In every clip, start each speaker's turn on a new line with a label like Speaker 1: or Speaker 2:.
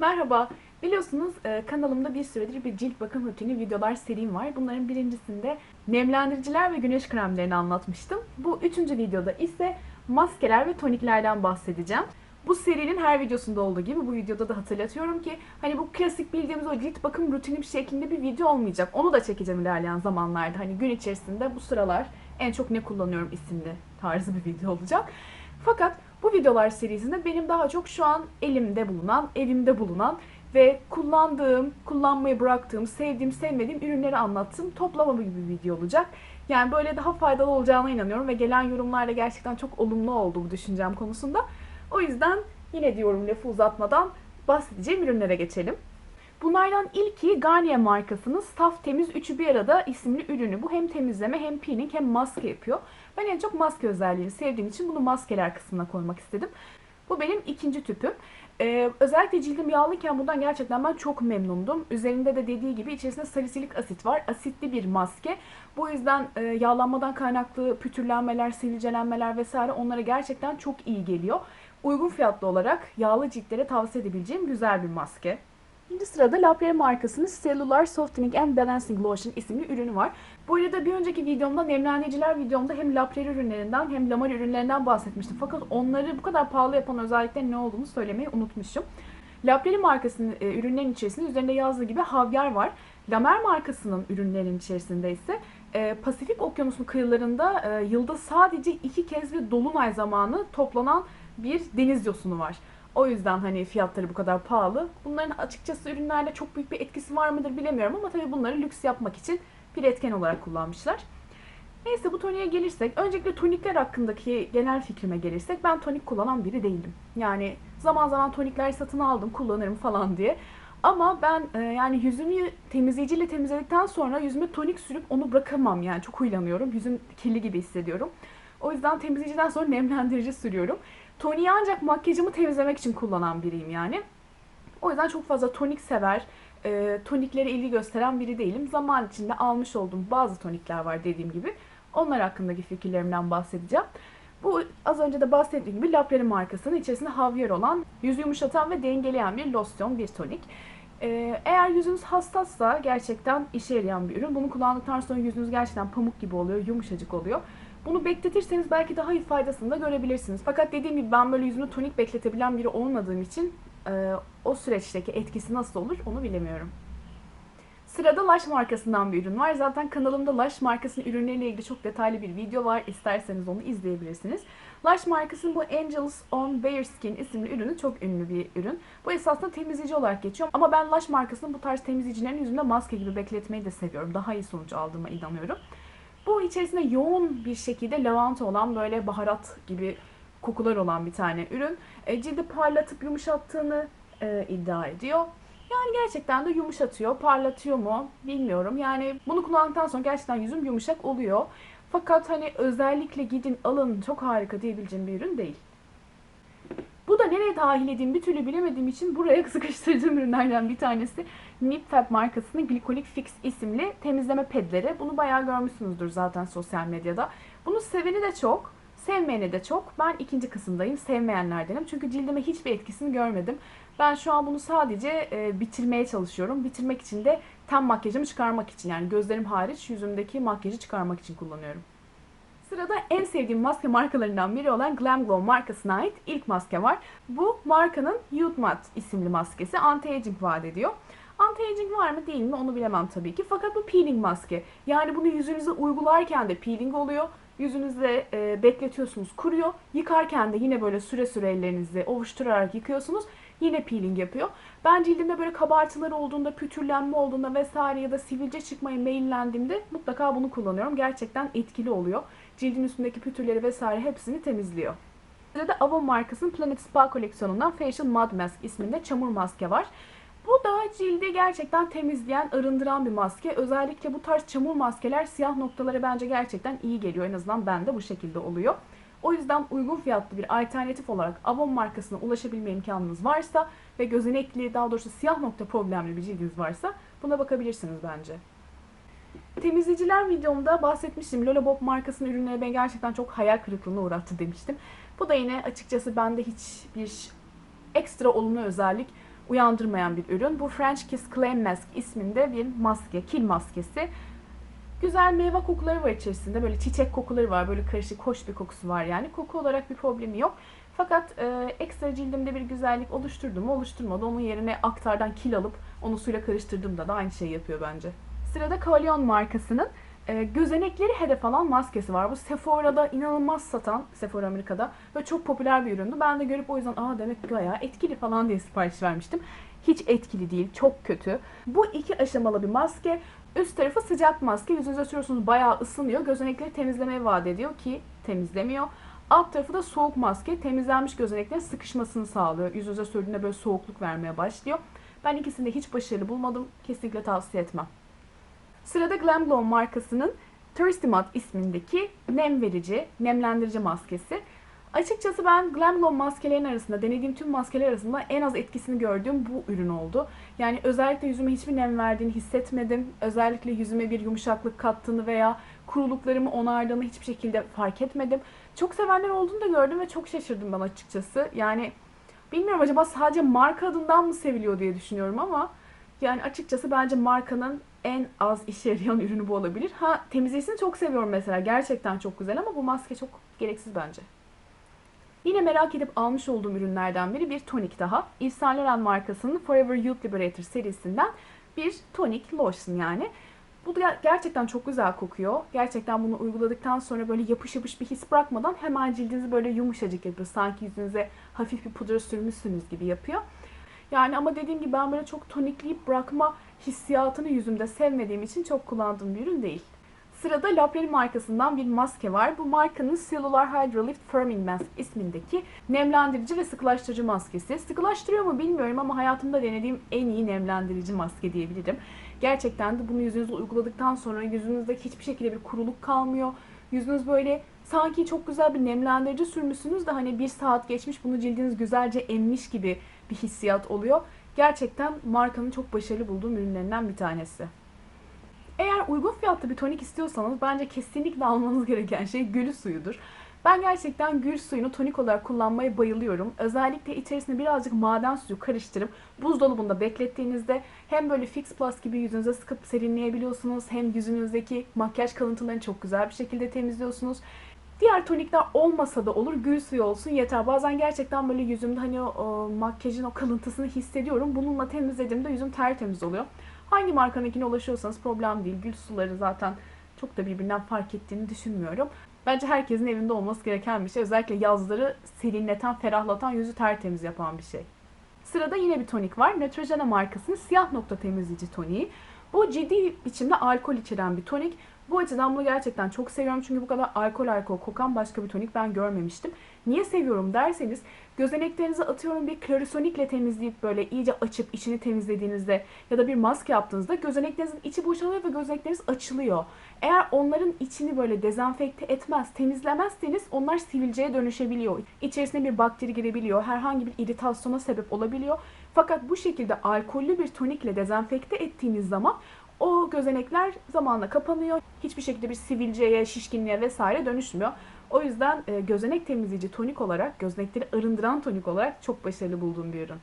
Speaker 1: Merhaba. Biliyorsunuz e, kanalımda bir süredir bir cilt bakım rutini videolar serim var. Bunların birincisinde nemlendiriciler ve güneş kremlerini anlatmıştım. Bu üçüncü videoda ise maskeler ve toniklerden bahsedeceğim. Bu serinin her videosunda olduğu gibi bu videoda da hatırlatıyorum ki hani bu klasik bildiğimiz o cilt bakım rutini bir şeklinde bir video olmayacak. Onu da çekeceğim ilerleyen zamanlarda. Hani gün içerisinde bu sıralar en çok ne kullanıyorum isimli tarzı bir video olacak. Fakat bu videolar serisinde benim daha çok şu an elimde bulunan, evimde bulunan ve kullandığım, kullanmayı bıraktığım, sevdiğim, sevmediğim ürünleri anlattığım toplama gibi bir video olacak. Yani böyle daha faydalı olacağına inanıyorum ve gelen yorumlarla gerçekten çok olumlu oldu bu düşüncem konusunda. O yüzden yine diyorum lafı uzatmadan bahsedeceğim ürünlere geçelim. Bunlardan ilki Garnier markasının Saf Temiz Üçü Bir Arada isimli ürünü. Bu hem temizleme hem peeling hem maske yapıyor. Ben en çok maske özelliğini sevdiğim için bunu maskeler kısmına koymak istedim. Bu benim ikinci tüpüm. Ee, özellikle cildim yağlıyken bundan gerçekten ben çok memnundum. Üzerinde de dediği gibi içerisinde salisilik asit var. Asitli bir maske. Bu yüzden e, yağlanmadan kaynaklı pütürlenmeler, sivilcelenmeler vesaire onlara gerçekten çok iyi geliyor. Uygun fiyatlı olarak yağlı ciltlere tavsiye edebileceğim güzel bir maske. İkinci sırada La Prairie markasının Cellular Softening and Balancing Lotion isimli ürünü var. Bu arada bir önceki videomda nemlendiriciler videomda hem La Prairie ürünlerinden hem Lamar ürünlerinden bahsetmiştim. Fakat onları bu kadar pahalı yapan özellikle ne olduğunu söylemeyi unutmuşum. La Prairie markasının e, ürünlerin içerisinde üzerinde yazdığı gibi havyar var. La Mer markasının ürünlerin içerisinde ise e, Pasifik Okyanusu kıyılarında e, yılda sadece iki kez bir dolunay zamanı toplanan bir deniz yosunu var. O yüzden hani fiyatları bu kadar pahalı. Bunların açıkçası ürünlerde çok büyük bir etkisi var mıdır bilemiyorum ama tabii bunları lüks yapmak için bir etken olarak kullanmışlar. Neyse bu toniğe gelirsek, öncelikle tonikler hakkındaki genel fikrime gelirsek ben tonik kullanan biri değilim. Yani zaman zaman tonikler satın aldım, kullanırım falan diye. Ama ben e, yani yüzümü temizleyiciyle temizledikten sonra yüzüme tonik sürüp onu bırakamam yani çok huylanıyorum. Yüzüm kirli gibi hissediyorum. O yüzden temizleyiciden sonra nemlendirici sürüyorum. Toniği ancak makyajımı temizlemek için kullanan biriyim yani. O yüzden çok fazla tonik sever, e, toniklere ilgi gösteren biri değilim. Zaman içinde almış olduğum bazı tonikler var dediğim gibi. Onlar hakkındaki fikirlerimden bahsedeceğim. Bu az önce de bahsettiğim gibi La Prairie markasının içerisinde havyar olan, yüzü yumuşatan ve dengeleyen bir losyon, bir tonik. Ee, eğer yüzünüz hassassa gerçekten işe yarayan bir ürün. Bunu kullandıktan sonra yüzünüz gerçekten pamuk gibi oluyor, yumuşacık oluyor. Bunu bekletirseniz belki daha iyi faydasını da görebilirsiniz. Fakat dediğim gibi ben böyle yüzümü tonik bekletebilen biri olmadığım için e, o süreçteki etkisi nasıl olur onu bilemiyorum. Sırada Lush markasından bir ürün var. Zaten kanalımda Lush markasının ürünleriyle ilgili çok detaylı bir video var. İsterseniz onu izleyebilirsiniz. Lush markasının bu Angels on Bare Skin isimli ürünü çok ünlü bir ürün. Bu esasında temizleyici olarak geçiyor. Ama ben Lush markasının bu tarz temizleyicilerini yüzümde maske gibi bekletmeyi de seviyorum. Daha iyi sonuç aldığıma inanıyorum. Bu içerisinde yoğun bir şekilde lavanta olan böyle baharat gibi kokular olan bir tane ürün. E, cildi parlatıp yumuşattığını e, iddia ediyor. Yani gerçekten de yumuşatıyor, parlatıyor mu bilmiyorum. Yani bunu kullandıktan sonra gerçekten yüzüm yumuşak oluyor. Fakat hani özellikle gidin alın çok harika diyebileceğim bir ürün değil. Nereye dahil edeyim bir türlü bilemediğim için buraya sıkıştırdığım ürünlerden bir tanesi Nipfab markasının Glycolic Fix isimli temizleme pedleri. Bunu bayağı görmüşsünüzdür zaten sosyal medyada. Bunu seveni de çok, sevmeyeni de çok. Ben ikinci kısımdayım, sevmeyenlerdenim. Çünkü cildime hiçbir etkisini görmedim. Ben şu an bunu sadece e, bitirmeye çalışıyorum. Bitirmek için de tam makyajımı çıkarmak için yani gözlerim hariç yüzümdeki makyajı çıkarmak için kullanıyorum. Sırada en sevdiğim maske markalarından biri olan Glam Glow markasına ait ilk maske var. Bu markanın Youth Matte isimli maskesi. Anti-aging vaat ediyor. Anti-aging var mı değil mi onu bilemem tabii ki. Fakat bu peeling maske. Yani bunu yüzünüze uygularken de peeling oluyor. Yüzünüzde e, bekletiyorsunuz kuruyor. Yıkarken de yine böyle süre süre ellerinizi ovuşturarak yıkıyorsunuz. Yine peeling yapıyor. Ben cildimde böyle kabartılar olduğunda, pütürlenme olduğunda vesaire ya da sivilce çıkmaya meyillendiğimde mutlaka bunu kullanıyorum. Gerçekten etkili oluyor. Cildin üstündeki pütürleri vesaire hepsini temizliyor. Sırada Avon markasının Planet Spa koleksiyonundan Facial Mud Mask isminde çamur maske var. Bu da cildi gerçekten temizleyen, arındıran bir maske. Özellikle bu tarz çamur maskeler siyah noktalara bence gerçekten iyi geliyor. En azından bende bu şekilde oluyor. O yüzden uygun fiyatlı bir alternatif olarak Avon markasına ulaşabilme imkanınız varsa ve gözenekli daha doğrusu siyah nokta problemli bir cildiniz varsa buna bakabilirsiniz bence. Temizleyiciler videomda bahsetmiştim. Lola Bob markasının ürünleri beni gerçekten çok hayal kırıklığına uğrattı demiştim. Bu da yine açıkçası bende hiçbir ekstra olumlu özellik uyandırmayan bir ürün. Bu French Kiss Clay Mask isminde bir maske, kil maskesi. Güzel meyve kokuları var içerisinde. Böyle çiçek kokuları var. Böyle karışık hoş bir kokusu var yani. Koku olarak bir problemi yok. Fakat e, ekstra cildimde bir güzellik oluşturdu mu oluşturmadı. Onun yerine aktardan kil alıp onu suyla karıştırdığımda da aynı şeyi yapıyor bence. Sırada Kaolion markasının e, gözenekleri hedef alan maskesi var. Bu Sephora'da inanılmaz satan, Sephora Amerika'da ve çok popüler bir üründü. Ben de görüp o yüzden aa demek ki bayağı etkili falan diye sipariş vermiştim. Hiç etkili değil, çok kötü. Bu iki aşamalı bir maske. Üst tarafı sıcak maske. Yüzünüze sürüyorsunuz bayağı ısınıyor. Gözenekleri temizlemeye vaat ediyor ki temizlemiyor. Alt tarafı da soğuk maske. Temizlenmiş gözeneklerin sıkışmasını sağlıyor. Yüzünüze sürdüğünde böyle soğukluk vermeye başlıyor. Ben ikisini de hiç başarılı bulmadım. Kesinlikle tavsiye etmem. Sırada Glam Glow markasının Thirsty Mud ismindeki nem verici, nemlendirici maskesi. Açıkçası ben Glam Glow maskelerin arasında, denediğim tüm maskeler arasında en az etkisini gördüğüm bu ürün oldu. Yani özellikle yüzüme hiçbir nem verdiğini hissetmedim. Özellikle yüzüme bir yumuşaklık kattığını veya kuruluklarımı onardığını hiçbir şekilde fark etmedim. Çok sevenler olduğunu da gördüm ve çok şaşırdım ben açıkçası. Yani bilmiyorum acaba sadece marka adından mı seviliyor diye düşünüyorum ama yani açıkçası bence markanın en az işe yarayan ürünü bu olabilir. Ha temizleyisini çok seviyorum mesela. Gerçekten çok güzel ama bu maske çok gereksiz bence. Yine merak edip almış olduğum ürünlerden biri bir tonik daha. Yves Saint Laurent markasının Forever Youth Liberator serisinden bir tonik lotion yani. Bu da gerçekten çok güzel kokuyor. Gerçekten bunu uyguladıktan sonra böyle yapış yapış bir his bırakmadan hemen cildinizi böyle yumuşacık yapıyor. Sanki yüzünüze hafif bir pudra sürmüşsünüz gibi yapıyor. Yani ama dediğim gibi ben böyle çok tonikleyip bırakma hissiyatını yüzümde sevmediğim için çok kullandığım bir ürün değil. Sırada Prairie markasından bir maske var. Bu markanın Cellular Hydrolift Firming Mask ismindeki nemlendirici ve sıkılaştırıcı maskesi. Sıkılaştırıyor mu bilmiyorum ama hayatımda denediğim en iyi nemlendirici maske diyebilirim. Gerçekten de bunu yüzünüze uyguladıktan sonra yüzünüzde hiçbir şekilde bir kuruluk kalmıyor. Yüzünüz böyle sanki çok güzel bir nemlendirici sürmüşsünüz de hani bir saat geçmiş bunu cildiniz güzelce emmiş gibi bir hissiyat oluyor. Gerçekten markanın çok başarılı bulduğum ürünlerinden bir tanesi. Eğer uygun fiyatlı bir tonik istiyorsanız bence kesinlikle almanız gereken şey gül suyudur. Ben gerçekten gül suyunu tonik olarak kullanmaya bayılıyorum. Özellikle içerisine birazcık maden suyu karıştırıp buzdolabında beklettiğinizde hem böyle Fix Plus gibi yüzünüze sıkıp serinleyebiliyorsunuz hem yüzünüzdeki makyaj kalıntılarını çok güzel bir şekilde temizliyorsunuz. Diğer tonikler olmasa da olur, gül suyu olsun yeter. Bazen gerçekten böyle yüzümde hani o, o makyajın o kalıntısını hissediyorum. Bununla temizlediğimde yüzüm tertemiz oluyor. Hangi markanınkine ulaşıyorsanız problem değil. Gül suları zaten çok da birbirinden fark ettiğini düşünmüyorum. Bence herkesin evinde olması gereken bir şey. Özellikle yazları serinleten, ferahlatan, yüzü tertemiz yapan bir şey. Sırada yine bir tonik var. Neutrogena markasının siyah nokta temizleyici toniği. Bu ciddi biçimde alkol içeren bir tonik. Bu açıdan bunu gerçekten çok seviyorum. Çünkü bu kadar alkol alkol kokan başka bir tonik ben görmemiştim. Niye seviyorum derseniz gözeneklerinizi atıyorum bir klorisonikle temizleyip böyle iyice açıp içini temizlediğinizde ya da bir maske yaptığınızda gözeneklerinizin içi boşalıyor ve gözenekleriniz açılıyor. Eğer onların içini böyle dezenfekte etmez, temizlemezseniz onlar sivilceye dönüşebiliyor. İçerisine bir bakteri girebiliyor, herhangi bir iritasyona sebep olabiliyor. Fakat bu şekilde alkollü bir tonikle dezenfekte ettiğiniz zaman o gözenekler zamanla kapanıyor. Hiçbir şekilde bir sivilceye, şişkinliğe vesaire dönüşmüyor. O yüzden e, gözenek temizleyici tonik olarak, gözenekleri arındıran tonik olarak çok başarılı bulduğum bir ürün.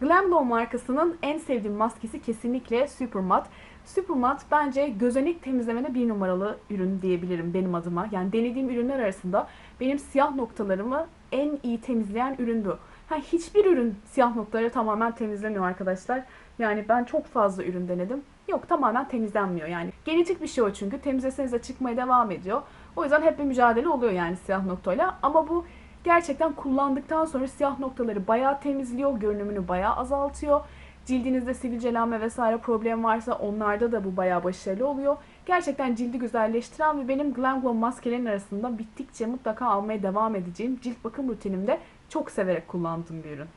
Speaker 1: Glam Glow markasının en sevdiğim maskesi kesinlikle Super Matte. Super Matte bence gözenek temizlemene bir numaralı ürün diyebilirim benim adıma. Yani denediğim ürünler arasında benim siyah noktalarımı en iyi temizleyen ürün bu. Hiçbir ürün siyah noktaları tamamen temizlemiyor arkadaşlar. Yani ben çok fazla ürün denedim. Yok tamamen temizlenmiyor yani. Genetik bir şey o çünkü. Temizleseniz de çıkmaya devam ediyor. O yüzden hep bir mücadele oluyor yani siyah noktayla. Ama bu gerçekten kullandıktan sonra siyah noktaları bayağı temizliyor. Görünümünü bayağı azaltıyor. Cildinizde sivilcelenme vesaire problem varsa onlarda da bu bayağı başarılı oluyor. Gerçekten cildi güzelleştiren ve benim Glam Glow maskelerin arasında bittikçe mutlaka almaya devam edeceğim cilt bakım rutinimde çok severek kullandığım bir ürün.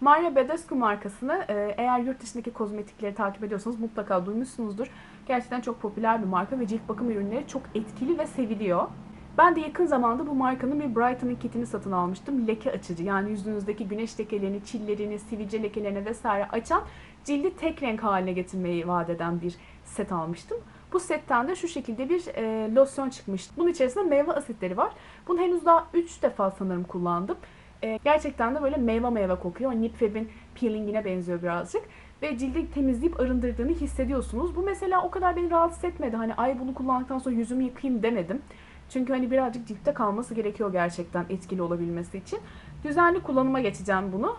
Speaker 1: Maria Badescu markasını e, eğer yurt dışındaki kozmetikleri takip ediyorsanız mutlaka duymuşsunuzdur. Gerçekten çok popüler bir marka ve cilt bakım ürünleri çok etkili ve seviliyor. Ben de yakın zamanda bu markanın bir Brighton'ın kitini satın almıştım. Leke açıcı yani yüzünüzdeki güneş lekelerini, çillerini, sivilce lekelerini vesaire açan cildi tek renk haline getirmeyi vaat eden bir set almıştım. Bu setten de şu şekilde bir e, losyon çıkmıştı. Bunun içerisinde meyve asitleri var. Bunu henüz daha 3 defa sanırım kullandım. E, gerçekten de böyle meyve meyve kokuyor. Nipfeb'in peelingine benziyor birazcık. Ve cildi temizleyip arındırdığını hissediyorsunuz. Bu mesela o kadar beni rahatsız etmedi. Hani ay bunu kullandıktan sonra yüzümü yıkayayım demedim. Çünkü hani birazcık ciltte kalması gerekiyor gerçekten etkili olabilmesi için. Düzenli kullanıma geçeceğim bunu.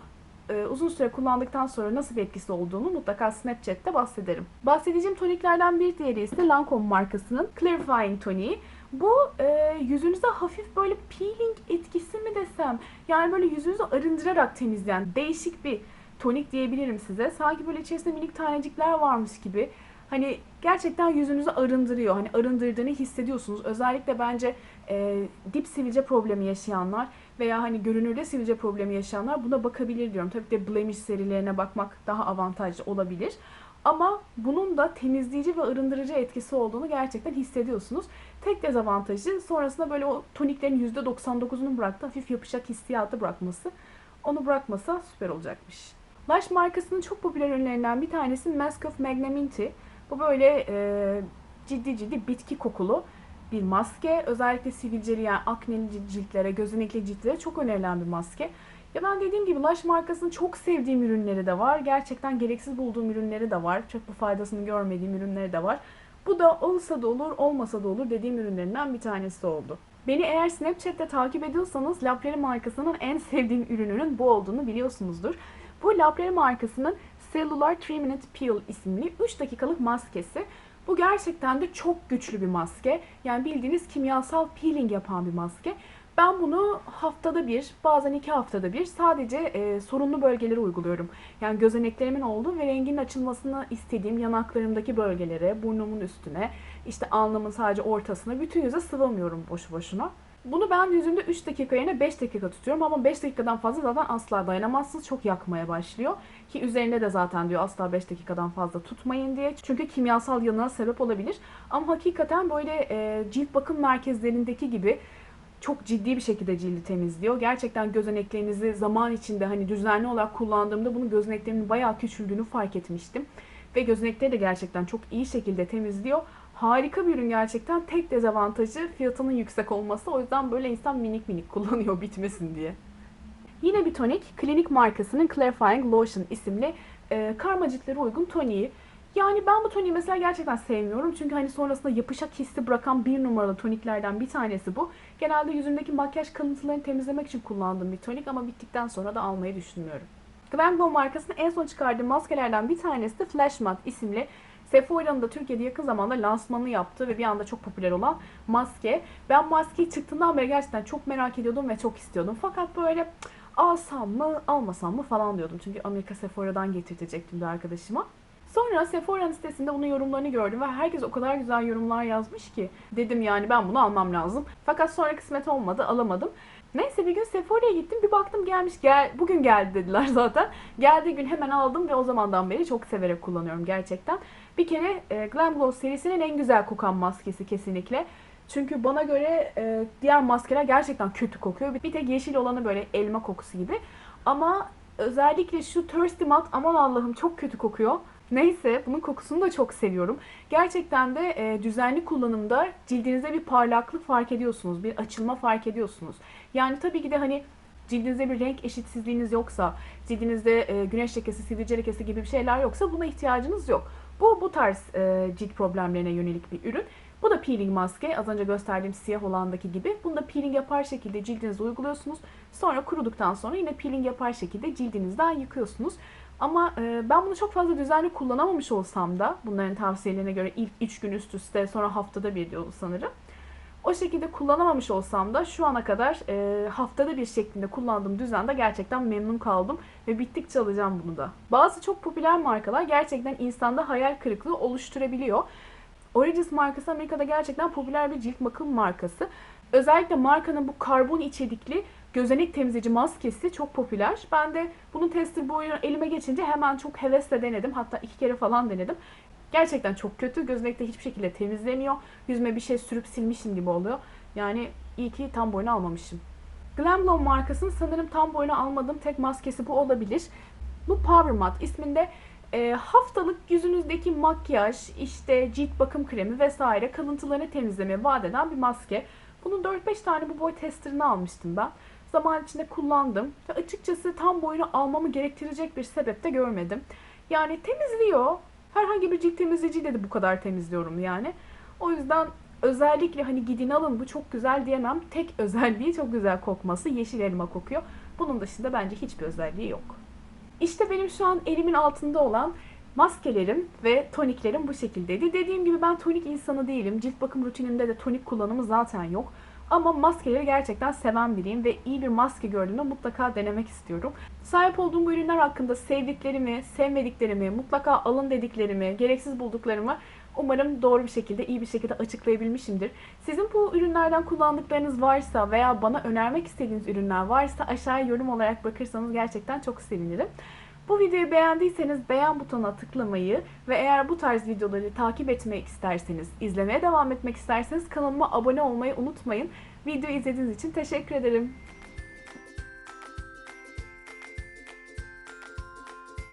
Speaker 1: Ee, uzun süre kullandıktan sonra nasıl bir etkisi olduğunu mutlaka Snapchat'te bahsederim. Bahsedeceğim toniklerden bir diğeri ise Lancome markasının Clarifying Toniği. Bu e, yüzünüze hafif böyle peeling etkisi mi desem yani böyle yüzünüzü arındırarak temizleyen değişik bir tonik diyebilirim size. Sanki böyle içerisinde minik tanecikler varmış gibi. Hani gerçekten yüzünüzü arındırıyor. Hani arındırdığını hissediyorsunuz. Özellikle bence e, dip sivilce problemi yaşayanlar veya hani görünürde sivilce problemi yaşayanlar buna bakabilir diyorum. Tabii de blemish serilerine bakmak daha avantajlı olabilir. Ama bunun da temizleyici ve arındırıcı etkisi olduğunu gerçekten hissediyorsunuz. Tek dezavantajı sonrasında böyle o toniklerin %99'unu bıraktı. Hafif yapışak hissiyatı bırakması. Onu bırakmasa süper olacakmış. Lush markasının çok popüler ürünlerinden bir tanesi Mask of Magnaminty. Bu böyle e, ciddi ciddi bitki kokulu bir maske. Özellikle sivilceli yani akneli ciltlere, gözenekli ciltlere çok önerilen bir maske. Ya ben dediğim gibi Lush markasının çok sevdiğim ürünleri de var. Gerçekten gereksiz bulduğum ürünleri de var. Çok bu faydasını görmediğim ürünleri de var. Bu da olsa da olur, olmasa da olur dediğim ürünlerinden bir tanesi oldu. Beni eğer Snapchat'te takip ediyorsanız La Prairie markasının en sevdiğim ürününün bu olduğunu biliyorsunuzdur. Bu La Prairie markasının Cellular 3 Minute Peel isimli 3 dakikalık maskesi. Bu gerçekten de çok güçlü bir maske. Yani bildiğiniz kimyasal peeling yapan bir maske. Ben bunu haftada bir, bazen iki haftada bir sadece e, sorunlu bölgelere uyguluyorum. Yani gözeneklerimin olduğu ve renginin açılmasını istediğim yanaklarımdaki bölgelere, burnumun üstüne, işte alnımın sadece ortasına, bütün yüze sıvamıyorum boşu boşuna. Bunu ben yüzümde 3 dakika yerine 5 dakika tutuyorum ama 5 dakikadan fazla zaten asla dayanamazsınız. Çok yakmaya başlıyor. Ki üzerinde de zaten diyor asla 5 dakikadan fazla tutmayın diye. Çünkü kimyasal yanına sebep olabilir. Ama hakikaten böyle e, cilt bakım merkezlerindeki gibi çok ciddi bir şekilde cildi temizliyor. Gerçekten gözeneklerinizi zaman içinde hani düzenli olarak kullandığımda bunu gözeneklerimin bayağı küçüldüğünü fark etmiştim. Ve gözenekleri de gerçekten çok iyi şekilde temizliyor. Harika bir ürün gerçekten. Tek dezavantajı fiyatının yüksek olması. O yüzden böyle insan minik minik kullanıyor bitmesin diye. Yine bir tonik. Klinik markasının Clarifying Lotion isimli e, karma ciltlere uygun toniği. Yani ben bu toniği mesela gerçekten sevmiyorum. Çünkü hani sonrasında yapışak hissi bırakan bir numaralı toniklerden bir tanesi bu. Genelde yüzümdeki makyaj kalıntılarını temizlemek için kullandığım bir tonik ama bittikten sonra da almayı düşünmüyorum. Glamglow markasının en son çıkardığı maskelerden bir tanesi de Flash Matte isimli Sephora'nın da Türkiye'de yakın zamanda lansmanını yaptı ve bir anda çok popüler olan maske. Ben maskeyi çıktığından beri gerçekten çok merak ediyordum ve çok istiyordum. Fakat böyle alsam mı almasam mı falan diyordum. Çünkü Amerika Sephora'dan getirtecektim bir arkadaşıma. Sonra Sephora'nın sitesinde onun yorumlarını gördüm ve herkes o kadar güzel yorumlar yazmış ki dedim yani ben bunu almam lazım. Fakat sonra kısmet olmadı alamadım. Neyse bir gün Sephora'ya gittim bir baktım gelmiş gel bugün geldi dediler zaten. Geldiği gün hemen aldım ve o zamandan beri çok severek kullanıyorum gerçekten. Bir kere e, Glam Glow serisinin en güzel kokan maskesi kesinlikle. Çünkü bana göre e, diğer maskeler gerçekten kötü kokuyor. Bir tek yeşil olanı böyle elma kokusu gibi. Ama özellikle şu Thirsty Matte aman Allah'ım çok kötü kokuyor. Neyse bunun kokusunu da çok seviyorum. Gerçekten de e, düzenli kullanımda cildinizde bir parlaklık fark ediyorsunuz. Bir açılma fark ediyorsunuz. Yani tabii ki de hani cildinizde bir renk eşitsizliğiniz yoksa, cildinizde e, güneş lekesi, sivilce lekesi gibi bir şeyler yoksa buna ihtiyacınız yok. Bu bu tarz e, cilt problemlerine yönelik bir ürün. Bu da peeling maske. Az önce gösterdiğim siyah olandaki gibi. Bunu da peeling yapar şekilde cildinize uyguluyorsunuz. Sonra kuruduktan sonra yine peeling yapar şekilde cildinizden yıkıyorsunuz. Ama e, ben bunu çok fazla düzenli kullanamamış olsam da bunların tavsiyelerine göre ilk 3 gün üst üste sonra haftada bir diyor sanırım. O şekilde kullanamamış olsam da şu ana kadar e, haftada bir şeklinde kullandığım düzende gerçekten memnun kaldım ve bittikçe alacağım bunu da. Bazı çok popüler markalar gerçekten insanda hayal kırıklığı oluşturabiliyor. Origins markası Amerika'da gerçekten popüler bir cilt bakım markası. Özellikle markanın bu karbon içerikli gözenek temizleyici maskesi çok popüler. Ben de bunun tester boyu elime geçince hemen çok hevesle denedim. Hatta iki kere falan denedim. Gerçekten çok kötü. Gözenekte hiçbir şekilde temizlemiyor. Yüzüme bir şey sürüp silmişim gibi oluyor. Yani iyi ki tam boyunu almamışım. Glamglow markasının sanırım tam boyunu almadığım tek maskesi bu olabilir. Bu Power Matte isminde e, haftalık yüzünüzdeki makyaj, işte cilt bakım kremi vesaire kalıntılarını temizlemeye vaat eden bir maske. Bunun 4-5 tane bu boy testerını almıştım ben. zaman içinde kullandım ve açıkçası tam boyunu almamı gerektirecek bir sebep de görmedim. Yani temizliyor. Herhangi bir cilt temizleyiciyle de bu kadar temizliyorum yani. O yüzden özellikle hani gidin alın bu çok güzel diyemem. Tek özelliği çok güzel kokması. Yeşil elma kokuyor. Bunun dışında bence hiçbir özelliği yok. İşte benim şu an elimin altında olan maskelerim ve toniklerim bu şekildeydi. Dediğim gibi ben tonik insanı değilim. Cilt bakım rutinimde de tonik kullanımı zaten yok. Ama maskeleri gerçekten seven biriyim ve iyi bir maske gördüğümde mutlaka denemek istiyorum. Sahip olduğum bu ürünler hakkında sevdiklerimi, sevmediklerimi, mutlaka alın dediklerimi, gereksiz bulduklarımı umarım doğru bir şekilde, iyi bir şekilde açıklayabilmişimdir. Sizin bu ürünlerden kullandıklarınız varsa veya bana önermek istediğiniz ürünler varsa aşağıya yorum olarak bırakırsanız gerçekten çok sevinirim. Bu videoyu beğendiyseniz beğen butonuna tıklamayı ve eğer bu tarz videoları takip etmek isterseniz, izlemeye devam etmek isterseniz kanalıma abone olmayı unutmayın. Videoyu izlediğiniz için teşekkür ederim.